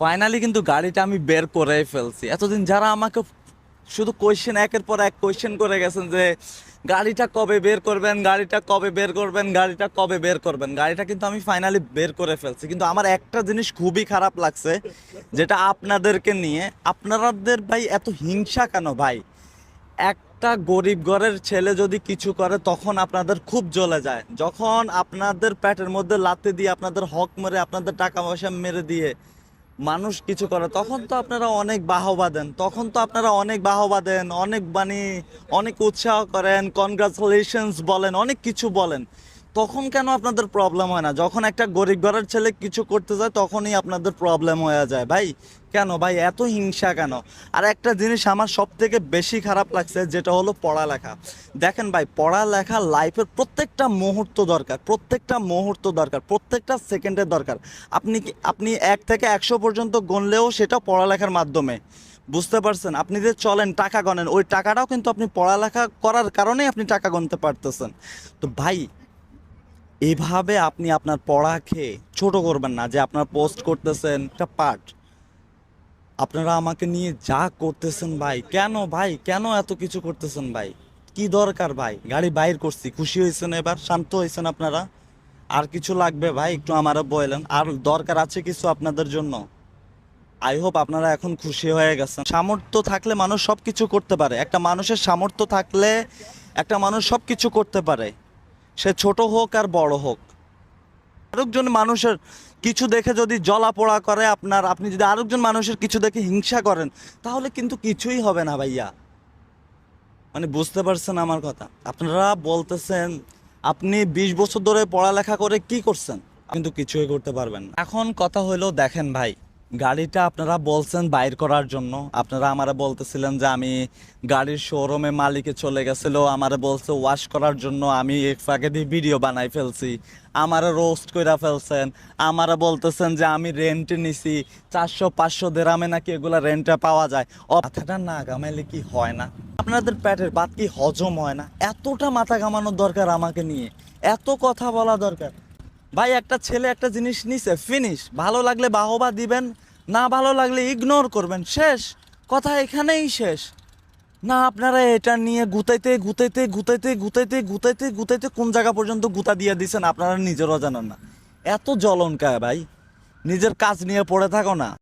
Finally কিন্তু গাড়িটা আমি বের করে ফেলছি। এতদিন যারা আমাকে শুধু কোয়েশ্চেন একের পর এক কোয়েশ্চেন করে গেছেন যে, গাড়িটা কবে বের করবেন? গাড়িটা কবে বের করবেন? গাড়িটা কবে বের করবেন? গাড়িটা কিন্তু আমি ফাইনালি বের করে ফেলছি। কিন্তু আমার একটা জিনিস খুবই খারাপ লাগছে, যেটা আপনাদেরকে নিয়ে। আপনাদের ভাই এত হিংসা কেন ভাই? একটা গরিব ঘরের ছেলে যদি কিছু করে, তখন আপনাদের খুব জ্বলে যায়। যখন আপনাদের পেটের মধ্যে লাতে দিয়ে আপনাদের হক মেরে আপনাদের টাকা পয়সা মেরে দিয়ে মানুষ কিছু করে, তখন তো আপনারা অনেক বাহবা দেন, তখন তো আপনারা অনেক বাহবা দেন, অনেক বাণী, অনেক উৎসাহ করেন কনগ্রাচুলেশনস বলেন, অনেক কিছু বলেন। তখন কেন আপনাদের প্রবলেম হয় না? যখন একটা গরিব ঘরের ছেলে কিছু করতে যায়, তখনই আপনাদের প্রবলেম হয়ে যায়। ভাই, কেন? ভাই, এত হিংসা কেন? আর একটা জিনিস আমার সব থেকে বেশি খারাপ লাগছে, যেটা হলো পড়ালেখা। দেখেন ভাই, পড়ালেখা লাইফের প্রত্যেকটা মুহূর্ত দরকার, প্রত্যেকটা মুহূর্ত দরকার, প্রত্যেকটা সেকেন্ডের দরকার। আপনি কি, আপনি এক থেকে একশো পর্যন্ত গণলেও সেটা পড়ালেখার মাধ্যমে। বুঝতে পারছেন? আপনি যে চলেন, টাকা গণেন, ওই টাকাটাও কিন্তু আপনি পড়ালেখা করার কারণেই আপনি টাকা গণতে পারতেছেন। তো ভাই এভাবে আপনি আপনার পড়া খেয়ে ছোট করবেন না যে আপনার পোস্ট করতেছেন একটা পার্ট আপনারা আমাকে নিয়ে যা করতেছেন ভাই, কেন ভাই, কেন এত কিছু করতেছেন ভাই? কি দরকার ভাই? গাড়ি বাইর করছি, খুশি হয়েছেন এবার? শান্ত হয়েছেন আপনারা? আর কিছু লাগবে ভাই? একটু আমারও বললেন আর দরকার আছে কিছু আপনাদের জন্য? আই হোপ আপনারা এখন খুশি হয়ে গেছেন। সামর্থ্য থাকলে মানুষ সব কিছু করতে পারে। একটা মানুষের সামর্থ্য থাকলে একটা মানুষ সব কিছু করতে পারে। সে ছোট হোক আর বড় হোক। আরেকজন মানুষের কিছু দেখে যদি জ্বলা পোড়া করে আপনার, আপনি যদি আরেকজন মানুষের কিছু দেখে হিংসা করেন, তাহলে কিন্তু কিছুই হবে না ভাইয়া। মানে বুঝতে পারছেন আমার কথা? আপনারা বলতেছেন, আপনি বিশ বছর ধরে পড়ালেখা করে কি করছেন? কিন্তু কিছুই করতে পারবেন এখন কথা হলো, দেখেন ভাই গাড়িটা আপনারা বলছেন বাইর করার জন্য। আপনারা আমারে বলতেছিলেন যে আমি গাড়ির শোরুমে মালিকে চলে গেছিল, আমারে বলছে ওয়াশ করার জন্য আমি এক ফাঁকে দিয়ে ভিডিও বানাই ফেলছি। আমারে রোস্ট কইরা ফেলছেন, আমারে বলতেছেন যে আমি রেন্ট নিছি, চারশো, পাঁচশো দেরামে নাকি এগুলা রেন্টে পাওয়া যায়। ও মাথাটা না গামাইলে কি হয় না? আপনাদের পেটের ভাত কি হজম হয় না? এতটা মাথা ঘামানোর দরকার আমাকে নিয়ে। এত কথা বলা দরকার। ভাই, একটা ছেলে একটা জিনিস নিছে ফিনিশ ভালো লাগলে বাহবা দিবেন, না ভালো লাগলে ইগনোর করবেন, শেষ। কথা এখানেই শেষ। না, আপনারা এটা নিয়ে গুতাইতে গুতাইতে গুতাইতে গুতাইতে গুতাইতে গুতাইতে কোন জায়গা পর্যন্ত গুতা দিয়ে দিছেন, আপনারা নিজেরও জানেন না। এত জ্বলন কায় ভাই। নিজের কাজ নিয়ে পড়ে থাকো না।